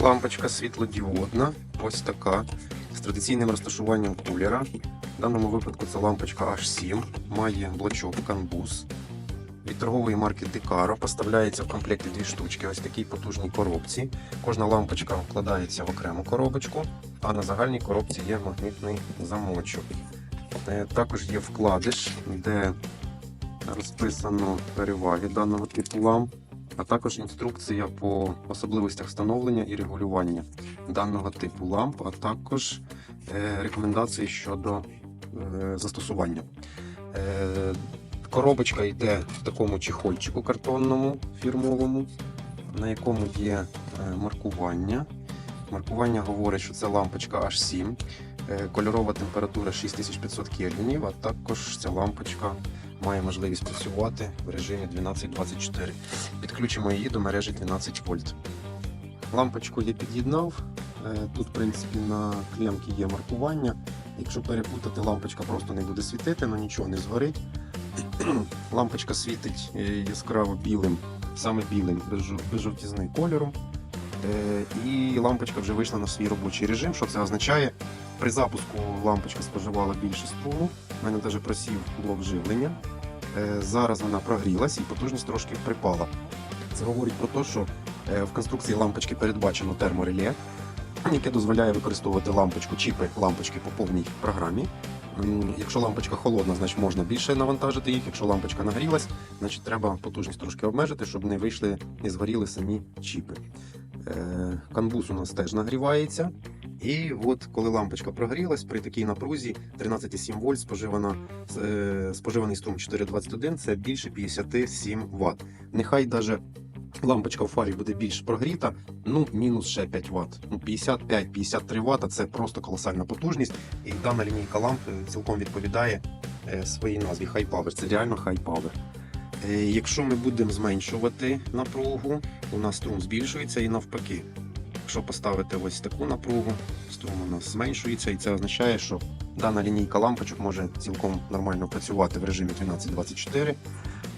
лампочка світлодіодна, ось така, з традиційним розташуванням кулера. В даному випадку це лампочка H7, має блочок Canbus. Від торгової марки Decaro поставляється в комплекті дві штучки, ось такій потужній коробці. Кожна лампочка вкладається в окрему коробочку, а на загальній коробці є магнітний замочок. Е, Також є вкладиш, де розписано переваги даного типу ламп, а також інструкція по особливостях встановлення і регулювання даного типу ламп, а також е, рекомендації щодо е, застосування. Е, Коробочка йде в такому чехольчику картонному фірмовому, на якому є маркування. Маркування говорить, що це лампочка H7, е, кольорова температура 6500 кельвінів, а також ця лампочка має можливість працювати в режимі 1224. Підключимо її до мережі 12 вольт. Лампочку я під'єднав. Е, Тут, в принципі, на клемці є маркування. Якщо перепутати, лампочка просто не буде світити, але нічого не згорить. Лампочка світить е, яскраво білим, саме білим, без, жов- жовтізни кольором. Е, І лампочка вже вийшла на свій робочий режим. Що це означає? При запуску лампочка споживала більше струму. У мене навіть просів блок живлення. Е, Зараз вона прогрілась і потужність трошки припала. Це говорить про те, що е, в конструкції лампочки передбачено термореле, яке дозволяє використовувати лампочку, чіпи лампочки по повній програмі. Якщо лампочка холодна, значить можна більше навантажити їх. Якщо лампочка нагрілась, значить треба потужність трошки обмежити, щоб не вийшли, не згоріли самі чіпи. Е, Канбус у нас теж нагрівається. І от коли лампочка прогрілась, при такій напрузі 13,7 вольт споживана, е, споживаний струм 421 це більше 57 Вт. Нехай даже лампочка в фарі буде більш прогріта, ну мінус ще 5 Вт. Ну 55-53 Вт це просто колосальна потужність. І дана лінійка ламп е, цілком відповідає е, своїй назві High Power. Це реально High Power. Якщо ми будемо зменшувати напругу, у нас струм збільшується і навпаки. Якщо поставити ось таку напругу, струм у нас зменшується, і це означає, що дана лінійка лампочок може цілком нормально працювати в режимі 1224.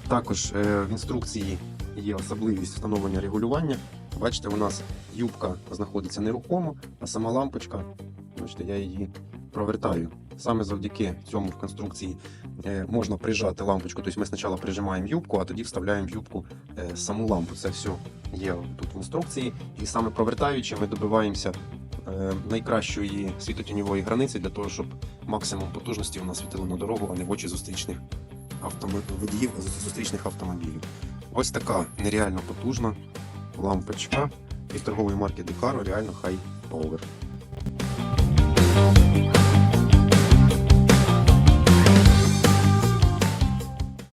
Також е, в інструкції є особливість встановлення регулювання. Бачите, у нас юбка знаходиться нерухомо, а сама лампочка, бачите, я її провертаю. Саме завдяки цьому в конструкції е, можна прижати лампочку. Тобто ми спочатку прижимаємо юбку, а тоді вставляємо в юбку е, саму лампу. Це все є тут в інструкції. І саме провертаючи, ми добиваємося е, найкращої світотіньової границі для того, щоб максимум потужності у нас світило на дорогу, а не в очі зустрічних водіїв зустрічних автомобілів. Ось така нереально потужна лампочка від торгової марки Decaro, реально хай power.